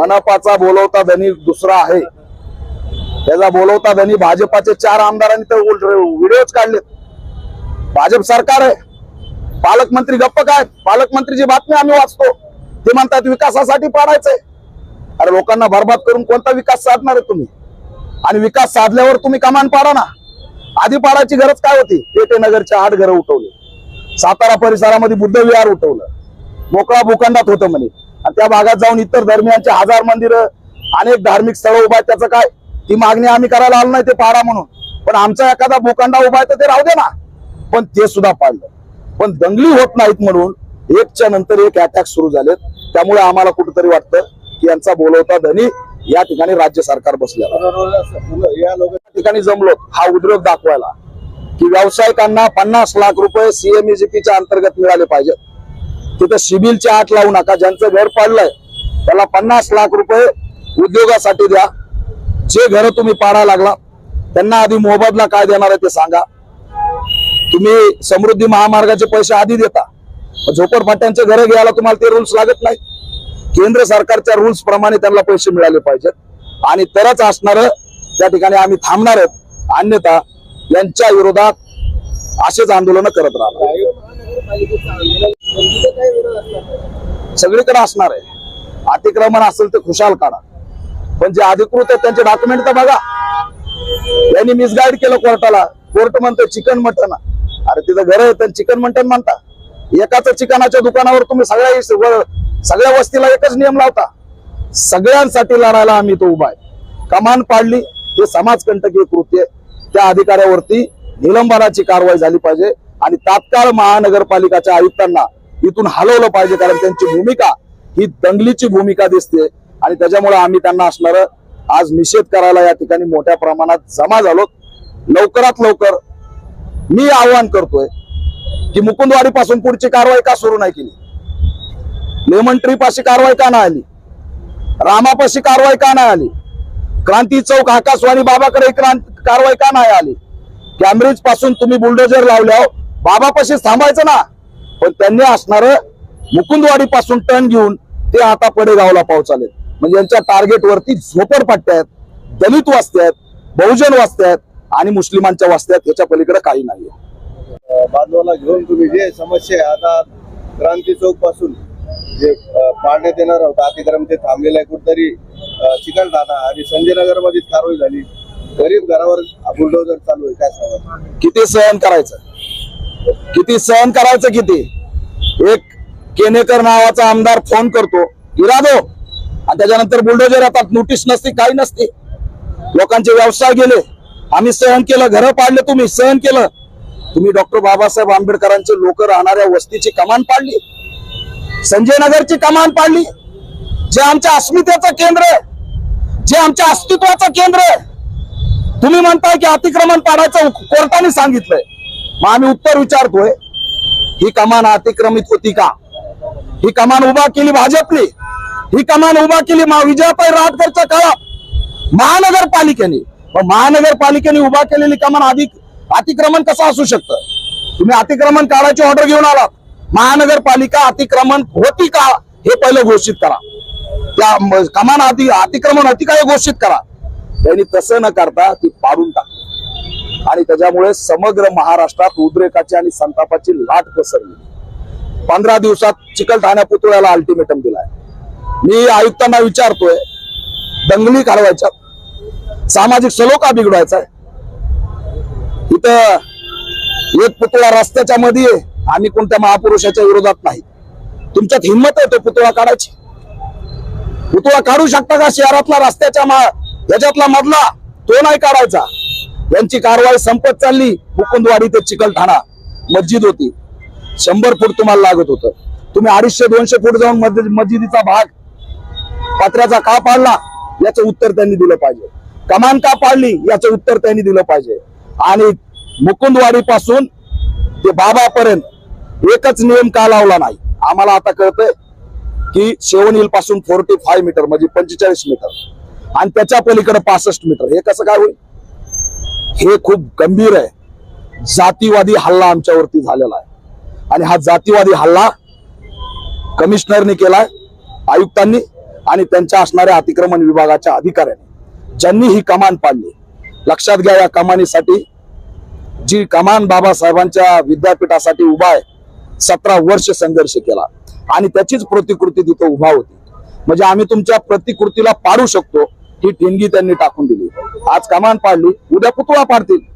मनपाचा बोलवता धनी दुसरा आहे. त्याचा बोलवता धनी भाजपाचे चार आमदारांनी तर व्हिडिओच काढलेत. भाजप सरकार आहे. पालकमंत्री गप्प काय? पालकमंत्रीची बातमी आम्ही वाचतो. ते म्हणतात विकासासाठी पाडायचंय. अरे लोकांना बरबाद करून कोणता विकास साधणार आहे तुम्ही? आणि विकास साधल्यावर तुम्ही कमान पाडा ना. आधी पाडायची गरज काय होती? पेटे नगरचे आठ घरं उठवले. सातारा परिसरामध्ये बुद्ध विहार उठवलं. मोकळा भूखंडात होतं म्हणे. आणि त्या भागात जाऊन इतर धर्मियांचे हजार मंदिर अनेक धार्मिक स्थळं उभा आहेत त्याचं काय? ती मागणी आम्ही करायला आलो नाही ते पाडा म्हणून. पण आमचा एखादा भूखंडा उभा आहे तर ते राहू दे ना. पण ते सुद्धा पाडलं पण दंगली होत नाहीत म्हणून एकच्या नंतर एक अटॅक सुरू झालेत. त्यामुळे आम्हाला कुठंतरी वाटतं की यांचा बोलवता धनी या ठिकाणी राज्य सरकार बसलेला ठिकाणी जमलो हा उद्योग दाखवायला की व्यावसायिकांना पन्नास लाख रुपये सीएमईजीपीच्या अंतर्गत मिळाले पाहिजेत. तिथं सिबिलच्या आत लावू नका. ज्यांचं घर पाडलंय त्याला पन्नास लाख रुपये उद्योगासाठी द्या. जे घर तुम्ही पाडायला लागला त्यांना आधी मोबदला काय देणार आहे ते सांगा. तुम्ही समृद्धी महामार्गाचे पैसे आधी देता. पण झोपडपट्ट्यांचे घरं घ्यायला तुम्हाला ते रूल्स लागत नाही. केंद्र सरकारच्या रूल्स प्रमाणे त्यांना पैसे मिळाले पाहिजेत. आणि तरच असणार त्या ठिकाणी आम्ही थांबणार आहोत. अन्यथा यांच्या विरोधात असेच आंदोलन करत राहणार. सगळीकडे असणार आहे. अतिक्रमण असेल तर खुशाल काढा. पण जे अधिकृत आहेत त्यांचे डॉक्युमेंट तर बघा. यांनी मिसगाईड केलं कोर्टाला. कोर्ट म्हणतो चिकन मटन. अरे तिथं घर आहे चिकन मटन म्हणता. एकाच चिकनाच्या दुकानावर तुम्ही सगळ्या सगळ्या वस्तीला एकच नियम लावता. सगळ्यांसाठी लढायला आम्ही तो उभा आहे. कमान पाडली हे समाजकंटकीय कृत्य त्या अधिकाऱ्यावरती निलंबनाची कारवाई झाली पाहिजे. आणि तात्काळ महानगरपालिकाच्या आयुक्तांना इथून हलवलं पाहिजे कारण त्यांची भूमिका ही दंगलीची भूमिका दिसते. आणि त्याच्यामुळे आम्ही त्यांना असणार आज निषेध करायला या ठिकाणी मोठ्या प्रमाणात जमा झालो. लवकरात लवकर मी आवाहन करतोय की मुकुंदवाडी पासून पुढची कारवाई का सुरू नाही केली? लेमन ट्री पाशी कारवाई का नाही आली? रामापाशी कारवाई का नाही आली? क्रांती चौक आकाशवाणी बाबाकडे क्रांत कारवाई का नाही आली? कॅम्ब्रिजपासून तुम्ही बुलडोजर लावल्यावर बाबापाशी थांबायचं ना पण त्यांनी असणार मुकुंदवाडी पासून टर्न घेऊन ते आता पडेगावला पोहोचाले म्हणजे यांच्या टार्गेट वरती झोपडपट्ट्या आहेत दलित वस्त्या आहेत बहुजन वस्त्या आहेत आणि मुस्लिमांच्या वस्त्या आहेत याच्या पलीकडे काही नाहीये बांधवाला घेऊन तुम्ही जे समस्या आता क्रांती चौकपासून जे पाडण्यात येणार होतं अतिक्रम ते थांबलेलं आहे कुठतरी अ, चिकलठाणा आणि संजय नगरमध्ये कारवाई झाली. गरीब घरावर बुलडोजर चालू आहे काय सांगा किती सहन करायचं? किती सहन करायचं किती? एक केनेकर नावाचा आमदार फोन करतो. इरादो. आणि त्याच्यानंतर बुलडोजर येतात. नोटीस नसते काही नसते. लोकांचे व्यवसाय गेले. आम्ही सहन केलं. घरं पाडले तुम्ही. सहन केलं. तुम्ही डॉक्टर बाबासाहेब आंबेडकरांचे लोक राहणाऱ्या वस्तीची कमान पाडली. संजय नगरची कमान पाडली. जे आमच्या अस्मितेचं केंद्र आहे. जे आमच्या अस्तित्वाचं केंद्र आहे. तुम्ही म्हणताय की अतिक्रमण पाडायचं कोर्टाने सांगितलंय. मग आम्ही उत्तर विचारतोय ही कमान अतिक्रमित होती का? ही कमान उभा केली भाजपने ही कमान उभा केली मा- विजयाताई राहटकरच्या काळात महानगरपालिकेने. मग महानगरपालिकेने उभा केलेली कमान अधिक अतिक्रमण कसं असू शकतं? तुम्ही अतिक्रमण काढायची ऑर्डर घेऊन आलात. महानगरपालिका अतिक्रमण होती का? हे पहिलं घोषित करा. त्या कमान अति अतिक्रमण होती का हे घोषित करा. त्यांनी तसं न करता ती पाडून टाकली. आणि त्याच्यामुळे समग्र महाराष्ट्रात उद्रेकाची आणि संतापाची लाट पसरली. पंधरा दिवसात चिकलठाण्या पुतळ्याला अल्टिमेटम दिलाय. मी आयुक्तांना विचारतोय दंगली काढवायच्या सामाजिक सलोखा बिघडवायचा इथं एक पुतळा रस्त्याच्या मध्ये आम्ही कोणत्या महापुरुषाच्या विरोधात नाही. तुमच्यात हिंमत आहे तो पुतळा काढायची? पुतळा काढू शकता का? शहरातला रस्त्याच्या मा ह्याच्यातला मधला तो नाही काढायचा. यांची कारवाई संपत चालली मुकुंदवाडी ते चिकलठाणा मस्जिद होती. शंभर फूट तुम्हाला लागत होतं. तुम्ही अडीचशे दोनशे फूट जाऊन मस्जिदीचा भाग पत्र्याचा का पाडला याचं उत्तर त्यांनी दिलं पाहिजे. कमान का पाडली याचं उत्तर त्यांनी दिलं पाहिजे. आणि मुकुंदवाडी पासून ते बाबापर्यंत एकच नियम का लावला नाही? आम्हाला आता कळतंय की शेवणील पासून फोर्टी फाय मीटर म्हणजे पंचेचाळीस मीटर आणि त्याच्या पलीकडे पासष्ट मीटर हे कसं काय होईल? हे खूप गंभीर आहे. जातीवादी हल्ला आमच्यावरती झालेला आहे. आणि हा जातीवादी हल्ला कमिशनरने केलाय आयुक्तांनी आणि त्यांच्या असणाऱ्या अतिक्रमण विभागाच्या अधिकाऱ्यांनी. ज्यांनी ही कमान पाडली. लक्षात घ्या या कमानीसाठी. जी कमान बाबासाहेबांच्या विद्यापीठासाठी उभा आहे सतरा वर्ष संघर्ष केला. आणि त्याचीच प्रतिकृती तिथं उभा होती. म्हणजे आम्ही तुमच्या प्रतिकृतीला पाडू शकतो ही ठिणगी त्यांनी टाकून दिली. आज कमान पाडली उद्या पुतळा पाडतील.